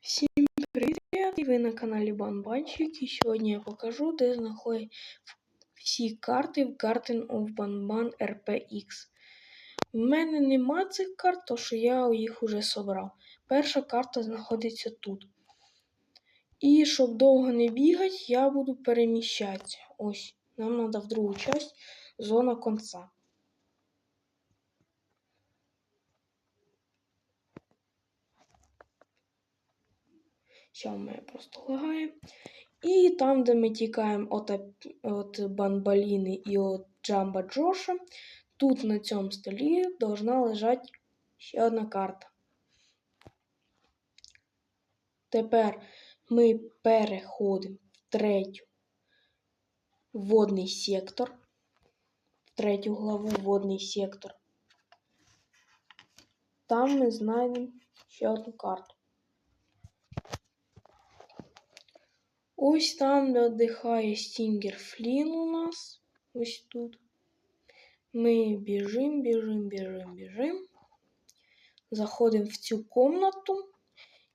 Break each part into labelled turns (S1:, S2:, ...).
S1: Всім привіт! І ви на каналі Банбанчик. І сьогодні я покажу, де знаходять всі карти в Garden of Banban RPX. У мене нема цих карт, тому що я їх уже собрав. Перша карта знаходиться тут. І щоб довго не бігати, я буду переміщатися. Ось, нам треба в другу часть зона конца. Все, у мене просто лагає. І там, де ми тікаємо от Банбаліни і от Джамба Джоша, тут на цьому столі должна лежати ще одна карта. Тепер ми переходимо в третю водний сектор, в третю главу водний сектор. Там ми знайдемо ще одну карту. Ось там, де віддихає Стінгер Флін у нас. Ось тут. Ми біжимо, біжимо, біжимо, біжимо. Заходимо в цю комнату.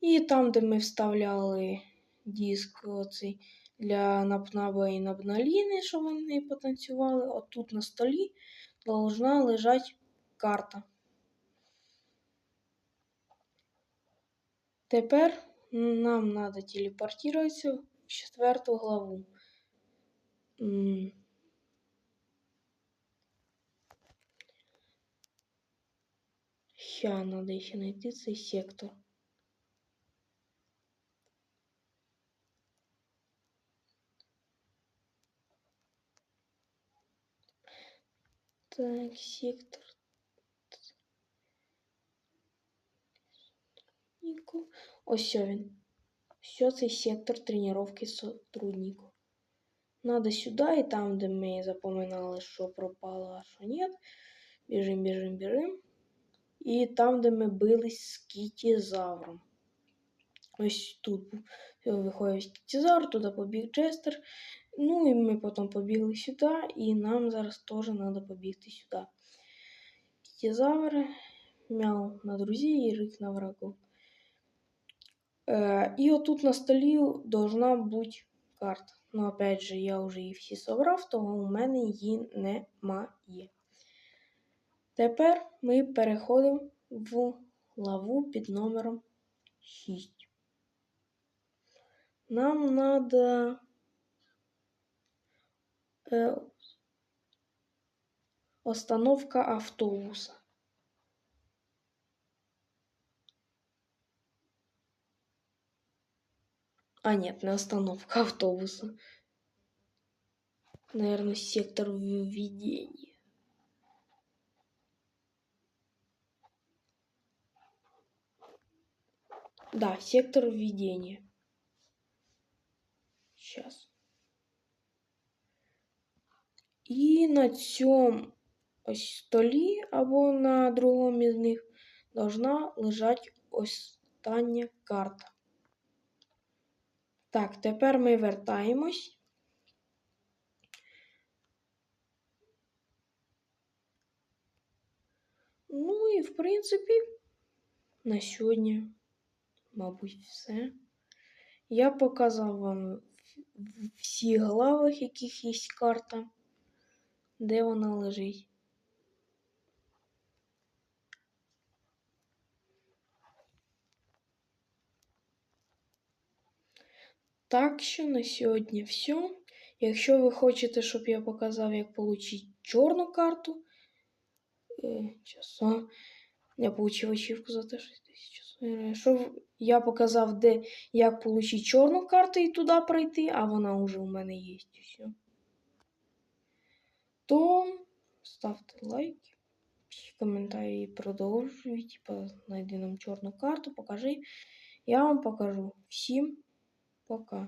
S1: І там, де ми вставляли диск оцей для Напнаба і Набналіни, щоб вони потанцювали, отут на столі должна лежати карта. Тепер нам треба телепортуватися четверту главу. Ща надо ще знайти цей сектор. Так, сектор. Ось він. Що цей сектор тренування сотрудників. Надо сюди і там, де ми запоминали, що пропало, а що ні. Біжим, біжим, біжим. І там, де ми бились з кітізавром. Ось тут виходить кітізавр, туди побіг Джестер. Ну і ми потім побігли сюди, і нам зараз теж треба побігти сюди. Кітізавр мяу на друзі і рик на врагу. Э, и вот тут на столі должна бути карта. Ну, опять же, я вже їх всі собрав, тому у мене її немає. Тепер ми переходимо в лаву під номером 6. Нам треба остановка автобуса. А, нет, на остановка автобуса. Наверное, сектор введения. Да, сектор введения. Сейчас. І на цьому ось столі або на другому із них должна лежати остання карта. Так, тепер ми вертаємось. Ну і, в принципі, на сьогодні, мабуть, все. Я показав вам всі главах, яких є карта, де вона лежить. Так що на сьогодні все. Якщо ви хочете, щоб я показав, як отримати чорну карту, е, часу, я отримав ачівку за те 6 тисяч. Щоб я показав, де як отримати чорну карту і туди пройти, а вона вже у мене є. Все. То ставте лайк, коментарі продовжуйте, типа, знайди нам чорну карту, покажи. Я вам покажу всім. Пока.